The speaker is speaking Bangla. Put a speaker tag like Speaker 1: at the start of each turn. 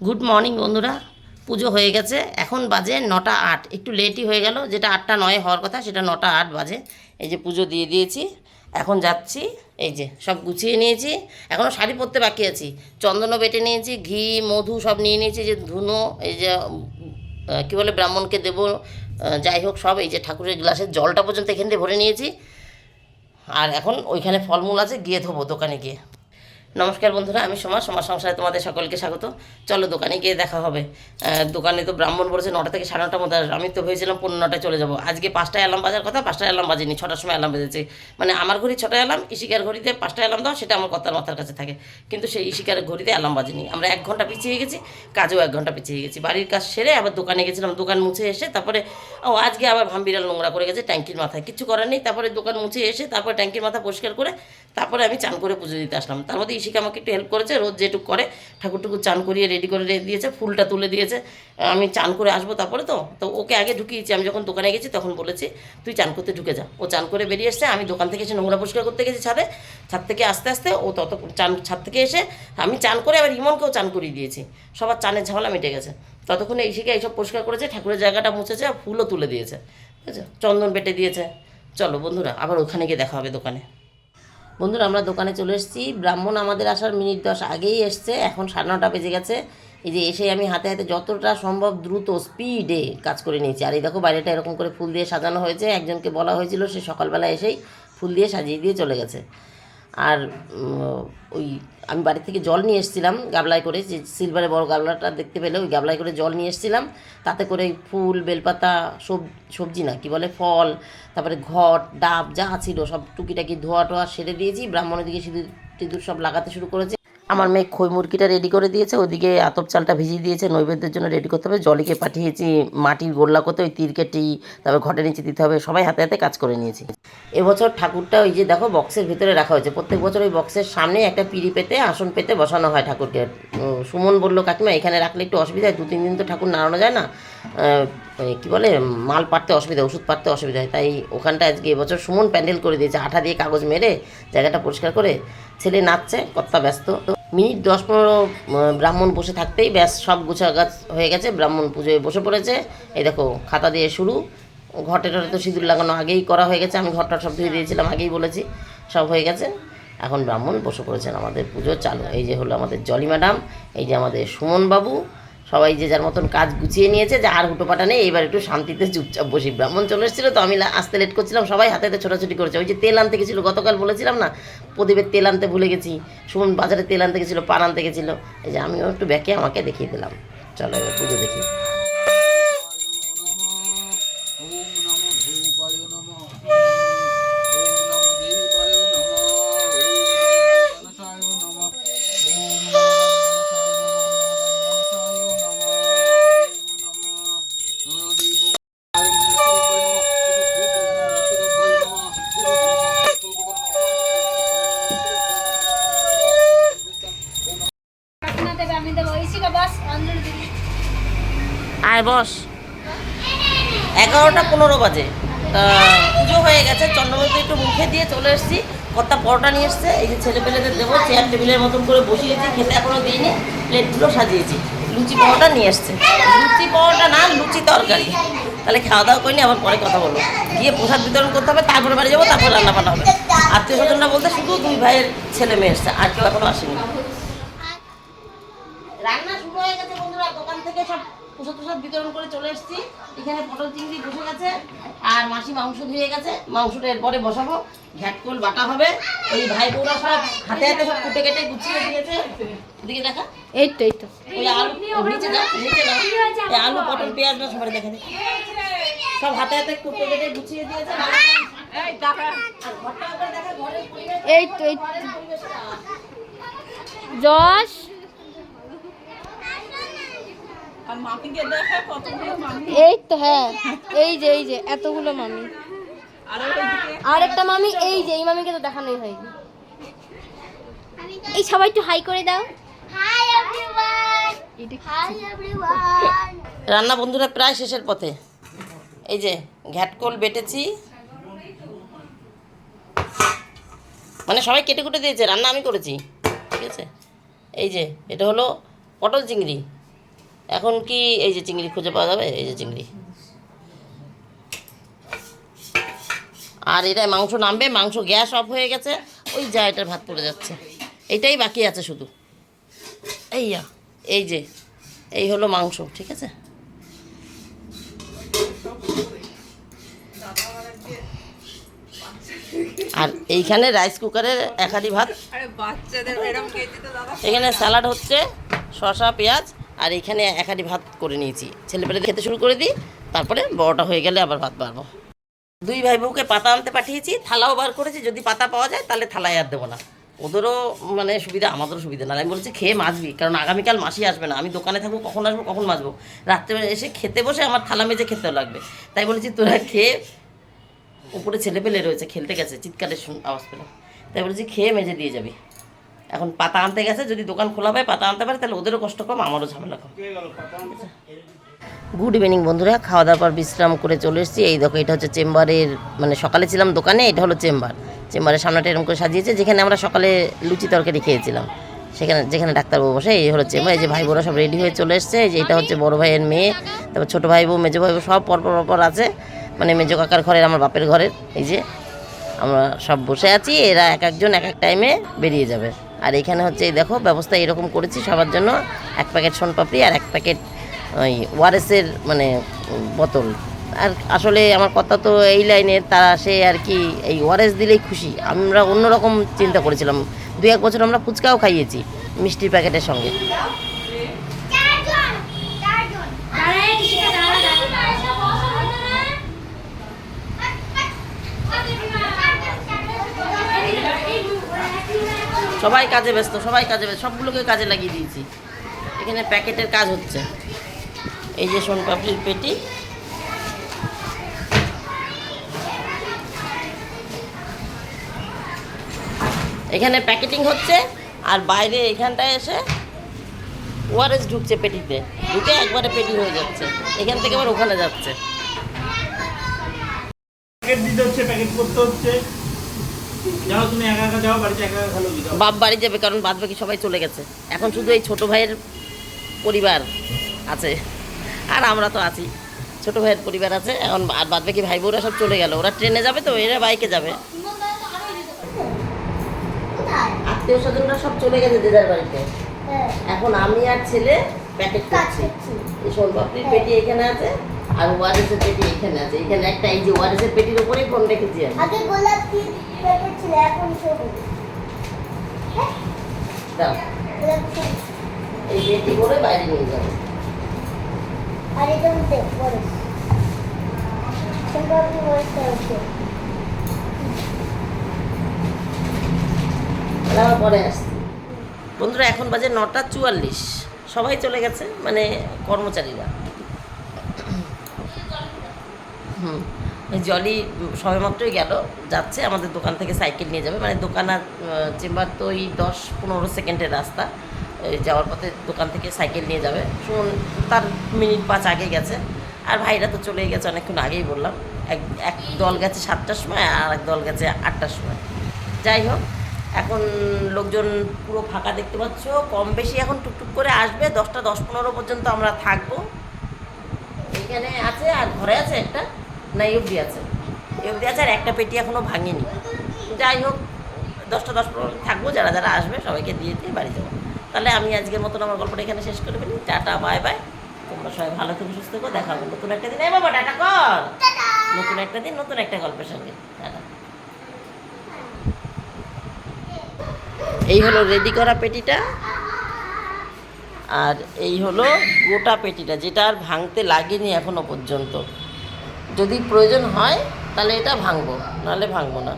Speaker 1: গুড মর্নিং বন্ধুরা, পুজো হয়ে গেছে, এখন বাজে নটা আট, একটু লেটই হয়ে গেল, যেটা আটটা নয় হওয়ার কথা, সেটা নটা আট বাজে, এই যে পুজো দিয়ে দিয়েছি, এখন যাচ্ছি, এই যে সব গুছিয়ে নিয়েছি এখনও শাড়ি পরতে বাকি আছি, চন্দনও বেটে নিয়েছি, ঘি, মধু সব নিয়ে নিয়েছি যে ধুনো, এই যে কী বলে, ব্রাহ্মণকে দেবো যাই হোক সব, এই যে ঠাকুরের গ্লাসের জলটা পর্যন্ত এখান থেকে ভরে নিয়েছি, আর এখন ওইখানে ফলমূল আছে, গিয়ে ধোবো দোকানে গিয়ে। নমস্কার বন্ধুরা, আমি সমাজ সমাজ সংসারে তোমাদের সকলকে স্বাগত। চলো দোকানে গিয়ে দেখা হবে। দোকানে তো ব্রাহ্মণ বলেছে নটা থেকে সাড়ে নটার মধ্যে। আমি তো ভেবেছিলাম পনেরো নটায় চলে যাব। আজকে পাঁচটায় অ্যালার্ম বাজার কথা, পাঁচটায় অ্যালার্ম বাজেনি, ছটার সময় অ্যালার্ম বেজেছে। মানে আমার ঘড়ি ছটায় অ্যালার্ম ইশিকার ঘড়িতে পাঁচটায় অ্যালার্ম দাও সেটা আমার কর্তার মাথার কাছে থাকে। কিন্তু সেই ইশিকার ঘড়িতে অ্যালার্ম বাজেনি। আমরা এক ঘণ্টা পিছিয়ে গেছি, কাজেও এক ঘণ্টা পিছিয়ে গেছি। বাড়ির কাজ সেরে আবার দোকানে গেছিলাম, দোকান মুছে এসে তারপরে, ও, আজকে আবার ভাম্বিরাল নোংরা করে গেছে, ট্যাঙ্কির মাথায়। কিছু করার নেই, তারপরে দোকান মুছে এসে তারপরে ট্যাঙ্কির মাথা পরিষ্কার করে, তারপরে আমি চান করে পুজো দিতে আসলাম। তার মধ্যে ইশিকা আমাকে একটু হেল্প করেছে, রোজ যেটুকু করে ঠাকুর টুকুর চান করিয়ে রেডি করে দিয়েছে, ফুলটা তুলে দিয়েছে। আমি চান করে আসব তারপরে তো তো ওকে আগে ঢুকিয়েছি, আমি যখন দোকানে গেছি তখন বলেছি, তুই চান করতে ঢুকে যা। ও চান করে বেরিয়ে এসছে, আমি দোকান থেকে এসে নোংরা পরিষ্কার করতে গেছি ছাদে। ছাদ থেকে আস্তে আস্তে ও তত চান, ছাদ থেকে এসে আমি চান করে আবার ইমনকেও চান করিয়ে দিয়েছি। সবার চানের ঝামেলা মিটে গেছে। ততক্ষণে ইশিকা এইসব পরিষ্কার করেছে, ঠাকুরের জায়গাটা মুছেছে, আর ফুলও তুলে দিয়েছে। ঠিক আছে চন্দন বেটে দিয়েছে। চলো বন্ধুরা, আবার ওখানে গিয়ে দেখা হবে দোকানে। বন্ধুরা, আমরা দোকানে চলে এসেছি। ব্রাহ্মণ আমাদের আসার মিনিট দশ আগেই এসছে। এখন সাড়ে নটা বেজে গেছে। এই যে এসে আমি হাতে হাতে যতটা সম্ভব দ্রুত স্পিডে কাজ করে নিয়েছি। আর এই দেখো, বাইরেটা এরকম করে ফুল দিয়ে সাজানো হয়েছে। একজনকে বলা হয়েছিল, সে সকালবেলা এসেই ফুল দিয়ে সাজিয়ে দিয়ে চলে গেছে। আর ওই আমি বাড়ি থেকে জল নিয়ে এসেছিলাম গাবলায় করে, যে সিলভারের বড় গাবলাটা দেখতে পেলে, ওই গাবলায় করে জল নিয়ে এসেছিলাম। তাতে করে ফুল, বেলপাতা, সব, সবজি না, কি বলে, ফল, তারপরে ঘট, ডাব, যা ছিল সব টুকিটাকি ধোয়া টোয়া সেরে দিয়েছি। ব্রাহ্মণের দিকে সিঁদুর টিঁদুর সব লাগাতে শুরু করেছে। আমার মেয়ে খই মুরগিটা রেডি করে দিয়েছে ওদিকে আতপ চালটা ভিজিয়ে দিয়েছে নৈবেদ্যের জন্য রেডি করতে হবে। জলিকে পাঠিয়েছি মাটির গোল্লা করতে ওই তীরকেটি তারপর ঘটে নিচে দিতে হবে। সবাই হাতে হাতে কাজ করে নিয়েছি। এবছর ঠাকুরটা ওই যে দেখো বক্সের ভিতরে রাখা হয়েছে। প্রত্যেক বছর ওই বক্সের সামনে একটা পিড়ি পেতে আসন পেতে বসানো হয় ঠাকুরকে। সুমন বলল কাকিমা এখানে রাখলে একটু অসুবিধা হয় দু তিন দিন তো ঠাকুর নাড়ানো যায় না। আহ, কি বলে মাল পাড়তে অসুবিধা ওষুধ পাড়তে অসুবিধা হয়। তাই ওখানটা আজকে এবছর সুমন প্যান্ডেল করে দিয়েছে আঠা দিয়ে কাগজ মেরে জায়গাটা পরিষ্কার করে ছেলে নাচছে কর্তা ব্যস্ত তো মিনিট দশ পনেরো ব্রাহ্মণ বসে থাকতেই ব্যাস সব গুছা গাছ হয়ে গেছে, ব্রাহ্মণ পুজোয় বসে পড়েছে। এই দেখো, খাতা দিয়ে শুরু। ঘটে টটে তো সিঁদুর লাগানো আগেই করা হয়ে গেছে, আমি ঘরটা সব ধুয়ে দিয়েছিলাম, আগেই বলেছি, সব হয়ে গেছে। এখন ব্রাহ্মণ বসে পড়েছেন আমাদের পুজো চালু। এই যে হলো আমাদের জলি ম্যাডাম, এই যে আমাদের সুমন বাবু সবাই যে যার মতন কাজ গুছিয়ে নিয়েছে, যে আর হুটোপাটা নেই, এবার একটু শান্তিতে চুপচাপ বসি ব্রাহ্মণ চলে এসেছিল তো আমি আসতে লেট করছিলাম, সবাই হাতে হাতে ছোটাছুটি করেছে। ওই যে তেল আনতে গেছিল, গতকাল বলেছিলাম না, প্রদীপের তেল আনতে ভুলে গেছি, সুমন বাজারে তেল আনতে গেছিল, পান আনতে গেছিল। এই যে আমিও একটু ব্যাকে আমাকে দেখিয়ে দিলাম। চলো এবার পুজো দেখি। আয় বস। এগারোটা পনেরো বাজে। তা পুজো হয়ে গেছে চন্দ্রমতি একটু মুখে দিয়ে চলে এসেছি। কর্তা পরোটা নিয়ে এসছে এই যে ছেলে পেলেদের দেবো চেয়ার টেবিলের মতন করে বসিয়েছি খেতে এখনও দিইনি প্লেটগুলো সাজিয়েছি। লুচি পরোটা নিয়ে এসছে। লুচি পরোটা না লুচি তরকারি। তাহলে খাওয়া দাওয়া করিনি আবার পরে কথা বলব। গিয়ে প্রসাদ বিতরণ করতে হবে তারপরে বাড়ি যাব তারপরে রান্না বান্না হবে। আত্মীয় স্বজনরা বলতে শুধু দুই ভাইয়ের ছেলে মেয়ে এসছে আর কেউ এখনও আসেনি। রান্না শুরু হয়ে গেছে বন্ধুরা দোকান থেকে সব প্রসাদ প্রসাদ বিতরণ করে চলে এসেছি। এখানে পটল চিংড়ি বসে গেছে আর মাসি মাংস ধুয়ে গেছে। মাংসটা এরপরে বসাবো। ঘ্যাটকোল বাটা হবে। ওই ভাই বউরা সব হাতে হাতে সব কুটে কেটে গুছিয়ে দিয়েছে। ওদিকে দেখা।
Speaker 2: এই তো এই তো
Speaker 1: ওই আলু নিচে যাও নিচে যাও এই আলু পটল পেঁয়াজ না সবাই দেখে সব হাতে হাতে কুটে কেটে গুছিয়ে দিয়েছে।
Speaker 2: এই তো এই তো। যশ এই তো হ্যাঁ। এই যে এই যে এতগুলো মামি। আর একটা মামি এই যে এই মামিকে তো দেখানোই হয়নি। এই সবাই একটু হাই করে দাও.
Speaker 1: রান্না বন্ধুরা প্রায় শেষের পথে। এই যে ঘ্যাটকোল বেটেছি। মানে সবাই কেটে কুটে দিয়েছে রান্না আমি করেছি। ঠিক আছে? এই যে এটা হলো পটল চিংড়ি। এখন কি এই যে চিংড়ি খুঁজে পাওয়া যাবে? এই যে চিংড়ি। আর এটাই মাংস নামবে মাংস গ্যাস অফ হয়ে গেছে। ওই যা এটার ভাত পড়ে যাচ্ছে। এটাই বাকি আছে শুধু। এইয়া এই যে এই হলো মাংস ঠিক আছে? আর এইখানে রাইস কুকারের একাধি ভাত। এখানে স্যালাড হচ্ছে শসা পেঁয়াজ আর এখানে একাধি ভাত করে নিয়েছি। ছেলেপেলে খেতে শুরু করে দিই, তারপরে বড়টা হয়ে গেলে আবার ভাত বাড়বো। দুই ভাই বউকে পাতা আনতে পাঠিয়েছি, থালাও বার করেছি, যদি পাতা পাওয়া যায় তাহলে থালায় আর দেবো না। ওদেরও মানে সুবিধা, আমাদেরও সুবিধা না। আমি বলছি খেয়ে মাছবি কারণ আগামীকাল মাসি আসবে না। আমি দোকানে থাকব, কখন আসব, কখন মাছবো রাত্রেবেলা এসে খেতে বসে আমার থালা মেজে খেতেও লাগবে। তাই বলেছি তোরা খেয়ে উপরে ছেলে পেলে রয়েছে, খেলতে গেছে, চিৎকারের আওয়াজ পেলাম। তাই বলেছি খেয়ে মেজে দিয়ে যাবি। এখন পাতা আনতে গেছে যদি দোকান খোলা পায় পাতা আনতে পারে তাহলে ওদেরও কষ্ট কম আমারও ঝামেলা কম। গুড ইভিনিং বন্ধুরা খাওয়া দাওয়ার পর বিশ্রাম করে চলে এসেছি। এই দেখো এটা হচ্ছে চেম্বারের মানে সকালে ছিলাম দোকানে এটা হলো চেম্বার। চেম্বারের সামনেটা এরকম করে সাজিয়েছে যেখানে আমরা সকালে লুচি তরকারি খেয়েছিলাম। সেখানে যেখানে ডাক্তারবাবু বসে এই হলো চেম্বার এই যে ভাই বোরা সব রেডি হয়ে চলে এসছে এই যে এটা হচ্ছে বড় ভাইয়ের মেয়ে তারপর ছোটো ভাই বউ মেজো ভাই বউ সব পরপর পরপর আছে। মানে মেজো কাকার ঘরের আমার বাপের ঘরের এই যে আমরা সব বসে আছি এরা এক একজন এক এক টাইমে বেরিয়ে যাবে। আর এখানে হচ্ছে দেখো, ব্যবস্থা এরকম করেছি সবার জন্য। এক প্যাকেট সোনপাপড়ি আর এক প্যাকেট ওই ওয়ারেসের মানে বোতল। আর আসলে আমার কথা তো এই লাইনে তারা সে আর কি এই ওয়ারেস দিলেই খুশি। আমরা অন্যরকম চিন্তা করেছিলাম। দু এক বছর আমরা ফুচকাও খাইয়েছি মিষ্টির প্যাকেটের সঙ্গে। সবাই কাজে ব্যস্ত, সবাই কাজে ব্যস্ত, সবগুলোকে কাজে লাগিয়ে দিয়েছি। এখানে প্যাকেটের কাজ হচ্ছে। এই যে সোনপাপড়ির পেটি। এখানে প্যাকেটিং হচ্ছে, আর বাইরে এখানটায় এসে ওআরএস ঢুকছে পেটিতে। ঢুকে একবারে পেটি হয়ে যাচ্ছে। এখান থেকে আবার ওখানে যাচ্ছে।
Speaker 3: প্যাকেট দিতে হচ্ছে, প্যাকেট করতে হচ্ছে। যাও তুমি একা একা যাও বাড়িতে একা একা যাও।
Speaker 1: বাপ বাড়ি যাবে কারণ বাদ বাকি সবাই চলে গেছে। এখন শুধু এই ছোট ভাইয়ের পরিবার আছে। আর আমরা তো আছি। ছোট ভাইয়ের পরিবার আছে। এখন আর বাদ বাকি ভাই বোরা সব চলে গেল। ওরা ট্রেনে যাবে তো এরা বাইকে যাবে। আত্মীয় স্বজনরা সব চলে গেছে যে যার বাড়িতে। এখন আমি আর ছেলে প্যাকেট করছি। এই সোনপাপড়ির পেটি এখানে আছে। আর ওয়ারেসের পেটি এখানে আছে। এখানে একটা এই যে ওয়ারেসের পেটির উপরেই ফোন রেখেছি আমি।
Speaker 4: আগে গোলাপ কি প্যাকেট ছিল এখন সবুজ।
Speaker 1: দাও। এই পেটি করে বাইরে নিয়ে যাব
Speaker 4: আর এটা সম্পর্কে
Speaker 1: আবার পরে আসছি। বন্ধুরা এখন বাজে নটা চুয়াল্লিশ। সবাই চলে গেছে মানে কর্মচারীরা। হুম। জলি সবেমাত্রই গেল, যাচ্ছে, আমাদের দোকান থেকে সাইকেল নিয়ে যাবে। মানে দোকান আর চেম্বার তো ওই দশ পনেরো সেকেন্ডের রাস্তা। যাওয়ার পথে দোকান থেকে সাইকেল নিয়ে যাবে। শুনুন, তার মিনিট পাঁচ আগে গেছে। আর ভাইরা তো চলেই গেছে, অনেকক্ষণ আগেই বললাম। এক এক দল গেছে সাতটার সময় আর এক দল গেছে আটটার সময়। যাই হোক, এখন লোকজন পুরো ফাঁকা দেখতে পাচ্ছ। কম বেশি এখন টুকটুক করে আসবে। দশটা, দশ পনেরো পর্যন্ত আমরা থাকব। এখানে আছে আর ঘরে আছে একটা। না অবধি আছে। অবধি আছে আর একটা পেটি এখনও ভাঙেনি। যাই হোক দশটা দশ থাকব যারা যারা আসবে সবাইকে দিয়ে দিয়ে বাড়ি যাব। তাহলে আমি আজকের মতন আমার গল্পটা এখানে শেষ করে ফেলি। Tata bye bye. তোমরা সবাই ভালো থেকে সুস্থ থাকো। দেখা হবে নতুন একটা দিন। এই বাবা টাটা কর। নতুন একটা দিন নতুন একটা গল্পের সঙ্গে। টাটা। এই হলো রেডি করা পেটিটা। আর এই হলো গোটা পেটিটা যেটা আর ভাঙতে লাগেনি এখনও পর্যন্ত। যদি প্রয়োজন হয় তাহলে এটা ভাঙবো নাহলে ভাঙবো না।